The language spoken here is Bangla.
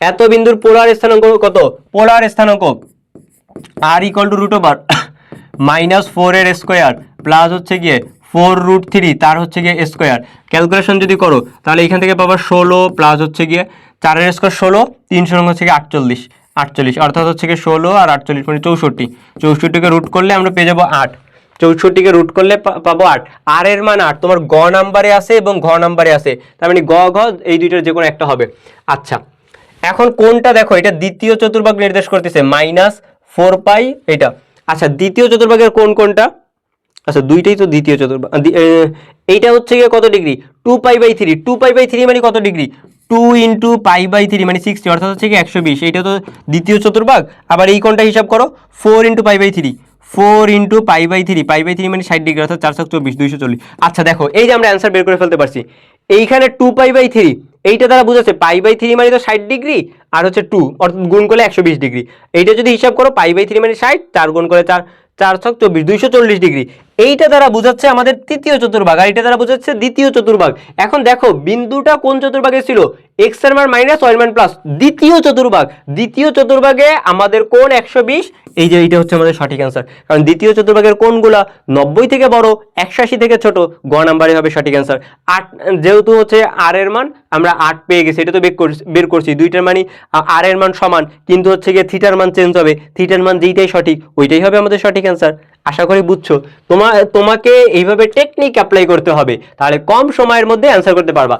এত বিন্দুর পোলার স্থানাঙ্ক কত? পোলার স্থানাঙ্ক r equal to root over minus four এর স্কোয়ার প্লাস হচ্ছে গিয়ে ফোর রুট থ্রি তার হচ্ছে গিয়ে স্কোয়ার ক্যালকুলেশন যদি করো, তাহলে এখান থেকে পাবা ষোলো প্লাস হচ্ছে গিয়ে চারের স্কোয়ার ষোলো তিনশো রঙ হচ্ছে গিয়ে আটচল্লিশ আটচল্লিশ। অর্থাৎ হচ্ছে গিয়ে ষোলো আর আটচল্লিশ মানে চৌষট্টি। চৌষট্টিকে রুট করলে আমরা পেয়ে যাব আট। চৌষট্টিকে রুট করলে পাবো আট। আর এর মান আট, তোমার গ নাম্বারে আছে এবং ঘ নাম্বারে আছে। তার মানে গ, ঘ, এই দুইটার যে কোনো একটা হবে। আচ্ছা এখন কোনটা দেখো, এটা দ্বিতীয় চতুর্ভাগ নির্দেশ করতেছে মাইনাস ফোর পাই এটা। আচ্ছা দ্বিতীয় চতুর্ভাগের কোন কোনটা? আচ্ছা দুইটাই তো দ্বিতীয় চতুর্ভাগ এইটা হচ্ছে গিয়ে কত degree? Two pi by three two pi by three মানে কত degree? Two into pi by three মানে সিক্সটি অর্থাৎ হচ্ছে কি একশো বিশ, এইটা তো দ্বিতীয় চতুর্ভাগ। আবার এই কোনটা হিসাব করো? Four into pi by three four into pi by three pi by three মানে ষাট ডিগ্রি, অর্থাৎ চারশো চব্বিশ, দুইশো চল্লিশ। আচ্ছা দেখো, এই যে আমরা অ্যান্সার বের করে ফেলতে পারছি, এইখানে টু পাই বাই থ্রি এইটা তারা বুঝাচ্ছে পাই বাই থ্রি মানে তো ষাট ডিগ্রি, আর হচ্ছে টু অর্থাৎ গুণ করলে একশো বিশ ডিগ্রি। এইটা যদি হিসাব করো, পাই বাই থ্রি মানে ষাট চার গুণ করে চার। চার ছক চব্বিশ, দুইশো চল্লিশ ডিগ্রি। এইটা দ্বারা বোঝাচ্ছে আমাদের তৃতীয় চতুর্ভাগ, আর এইটা দ্বারা বোঝাচ্ছে দ্বিতীয় চতুর্ভাগ। এখন দেখো, বিন্দুটা কোন চতুর্ভাগে ছিল? এক্সের মান মাইনাস ওয়াই মান প্লাস দ্বিতীয় চতুর্ভাগ। দ্বিতীয় চতুর্ভাগে আমাদের কোন একশো বিশ। এই যে এইটা হচ্ছে আমাদের সঠিক অ্যান্সার কারণ দ্বিতীয় চতুর্ভাগের কোনগুলা নব্বই থেকে বড়, একশো আশি থেকে ছোট। গ নাম্বারে হবে সঠিক অ্যান্সার আট, যেহেতু হচ্ছে আর এর মান, আমরা আট পেয়ে গেছি। এটা তো বের করছি- বের করছি। দুইটার মানে আর এর মান সমান। কিন্তু হচ্ছে গিয়ে থিটার মান চেঞ্জ হবে। থিটার মান যেইটাই সঠিক, ওইটাই হবে আমাদের সঠিক অ্যান্সার আশা করি বুঝছ। তোমা, তোমাকে এইভাবে টেকনিক অ্যাপ্লাই করতে হবে। তাহলে কম সময়ের মধ্যে অ্যান্সার করতে পারবা।